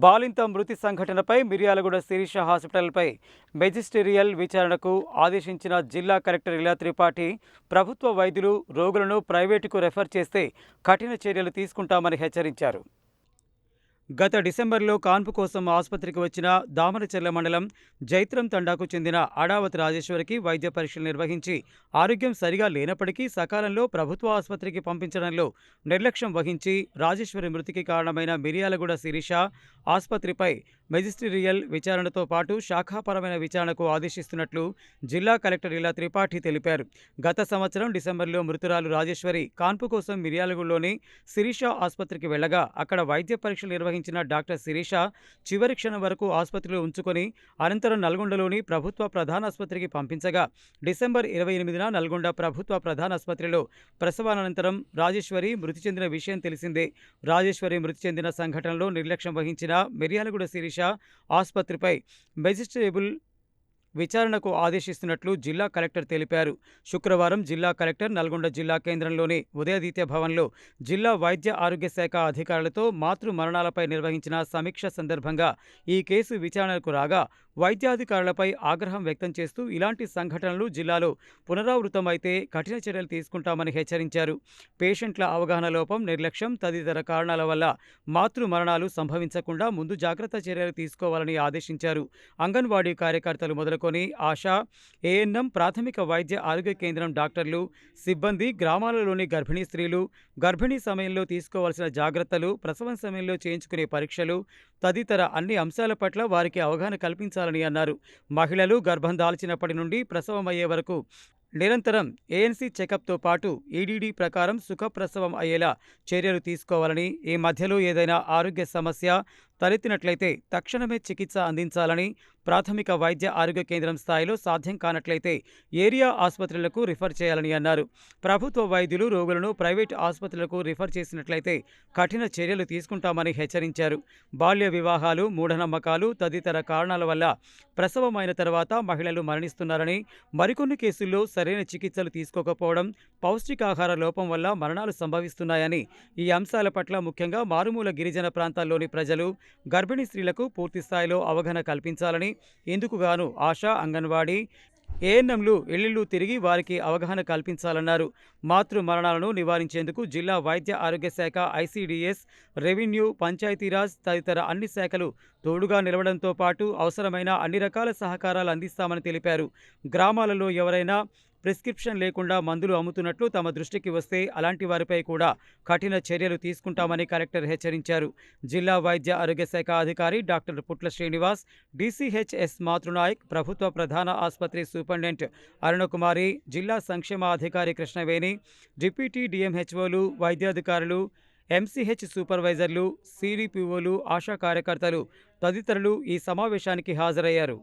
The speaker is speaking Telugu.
బాలింత మృతి సంఘటనపై మిర్యాలగూడ శిరీష హాస్పిటల్పై మెజిస్టీరియల్ విచారణకు ఆదేశించిన జిల్లా కలెక్టర్ ఇలా త్రిపాఠి ప్రభుత్వ వైద్యులు రోగులను ప్రైవేటుకు రెఫర్ చేస్తే కఠిన చర్యలు తీసుకుంటామని హెచ్చరించారు. గత డిసెంబర్లో కాన్పు కోసం ఆసుపత్రికి వచ్చిన దామరచెర్ల మండలం జైత్రం తండాకు చెందిన అడావతి రాజేశ్వరికి వైద్య పరీక్షలు నిర్వహించి ఆరోగ్యం సరిగా లేనప్పటికీ సకాలంలో ప్రభుత్వ ఆసుపత్రికి పంపించడంలో నిర్లక్ష్యం వహించి రాజేశ్వరి మృతికి కారణమైన మిరియాలగూడ శిరీష ఆసుపత్రిపై మెజిస్టీరియల్ విచారణతో పాటు శాఖాపరమైన విచారణకు ఆదేశిస్తున్నట్లు జిల్లా కలెక్టర్ ఇలా త్రిపాఠి తెలిపారు. గత సంవత్సరం డిసెంబర్లో మృతురాలు రాజేశ్వరి కాన్పు కోసం మిరియాలగూడలోని శిరీష ఆసుపత్రికి వెళ్ళగా అక్కడ వైద్య పరీక్షలు నిర్వహించిన డాక్టర్ శిరీష చివరి క్షణం వరకు ఆసుపత్రిలో ఉంచుకొని అనంతరం నల్గొండలోని ప్రభుత్వ ప్రధాన ఆసుపత్రికి పంపించగా డిసెంబర్ ఇరవై ఎనిమిదిన నల్గొండ ప్రభుత్వ ప్రధాన ఆసుపత్రిలో ప్రసవానంతరం రాజేశ్వరి మృతి చెందిన విషయం తెలిసిందే. రాజేశ్వరి మృతి చెందిన సంఘటనలో నిర్లక్ష్యం వహించిన మిర్యాలగూడ శిరీష ఆసుపత్రిపై మెజిస్ట్రేబుల్ విచారణకు ఆదేశిస్తున్నట్లు జిల్లా కలెక్టర్ తెలిపారు. శుక్రవారం జిల్లా కలెక్టర్ నల్గొండ జిల్లా కేంద్రంలోని ఉదయదీత్య భవన్లో జిల్లా వైద్య ఆరోగ్య శాఖ అధికారులతో మాతృ మరణాలపై నిర్వహించిన సమీక్ష సందర్భంగా ఈ కేసు విచారణకు రాగా వైద్యాధికారులపై ఆగ్రహం వ్యక్తం చేస్తూ ఇలాంటి సంఘటనలు జిల్లాలో పునరావృతమైతే కఠిన చర్యలు తీసుకుంటామని హెచ్చరించారు. పేషెంట్ల అవగాహన లోపం నిర్లక్ష్యం తదితర కారణాల వల్ల మాతృ మరణాలు సంభవించకుండా ముందు జాగ్రత్త చర్యలు తీసుకోవాలని ఆదేశించారు. అంగన్వాడీ కార్యకర్తలు మొదలుకొని ఆశా ఏఎన్ఎం ప్రాథమిక వైద్య ఆరోగ్య కేంద్రం డాక్టర్లు సిబ్బంది గ్రామాలలోని గర్భిణీ స్త్రీలు గర్భిణీ సమయంలో తీసుకోవాల్సిన జాగ్రత్తలు ప్రసవం సమయంలో చేయించుకునే పరీక్షలు తదితర అన్ని అంశాల పట్ల వారికి అవగాహన కల్పించాలని అన్నారు. మహిళలు గర్భం దాల్చినప్పటి నుండి ప్రసవం అయ్యే వరకు నిరంతరం ఏఎన్సీ చెకప్తో పాటు ఈడీడీ ప్రకారం సుఖప్రసవం అయ్యేలా చర్యలు తీసుకోవాలని ఈ మధ్యలో ఏదైనా ఆరోగ్య సమస్య తలెత్తినట్లయితే తక్షణమే చికిత్స అందించాలని ప్రాథమిక వైద్య ఆరోగ్య కేంద్రం స్థాయిలో సాధ్యం కానట్లయితే ఏరియా ఆసుపత్రులకు రిఫర్ చేయాలని అన్నారు. ప్రభుత్వ వైద్యులు రోగులను ప్రైవేట్ ఆసుపత్రులకు రిఫర్ చేసినట్లయితే కఠిన చర్యలు తీసుకుంటామని హెచ్చరించారు. బాల్య వివాహాలు మూఢనమ్మకాలు తదితర కారణాల వల్ల ప్రసవమైన తర్వాత మహిళలు మరణిస్తున్నారని మరికొన్ని కేసుల్లో సరైన చికిత్సలు తీసుకోకపోవడం పౌష్టికాహార లోపం వల్ల మరణాలు సంభవిస్తున్నాయని ఈ అంశాల పట్ల ముఖ్యంగా మారుమూల గిరిజన ప్రాంతాల్లోని ప్రజలు గర్భిణీ స్త్రీలకు పూర్తిస్థాయిలో అవగాహన కల్పించాలని ఇందుకుగాను ఆశా అంగన్వాడీ ఏఎన్ఎంలు ఇళ్ళిళ్ళు తిరిగి వారికి అవగాహన కల్పించాలన్నారు. మాతృ మరణాలను నివారించేందుకు జిల్లా వైద్య ఆరోగ్య శాఖ ఐసీడీఎస్ రెవెన్యూ పంచాయతీరాజ్ తదితర అన్ని శాఖలు తోడుగా నిలవడంతో పాటు అవసరమైన అన్ని రకాల సహకారాలు అందిస్తామని తెలిపారు. గ్రామాలలో ఎవరైనా ప్రిస్క్రిప్షన్ లేకుండా మందులు అమ్ముతున్నట్లు తమ దృష్టికి వస్తే అలాంటి వారిపై కూడా కఠిన చర్యలు తీసుకుంటామని కలెక్టర్ హెచ్చరించారు. జిల్లా వైద్య ఆరోగ్య శాఖ అధికారి డాక్టర్ పుట్ల శ్రీనివాస్ డీసీహెచ్ఎస్ మాతృనాయక్ ప్రభుత్వ ప్రధాన ఆసుపత్రి సూపరింటెండెంట్ అరుణకుమారి జిల్లా సంక్షేమ అధికారి కృష్ణవేణి డిప్యూటీ డిఎంహెచ్ఓలు వైద్యాధికారులు ఎంసీహెచ్ సూపర్వైజర్లు సిడిపిఓలు ఆశా కార్యకర్తలు తదితరులు ఈ సమావేశానికి హాజరయ్యారు.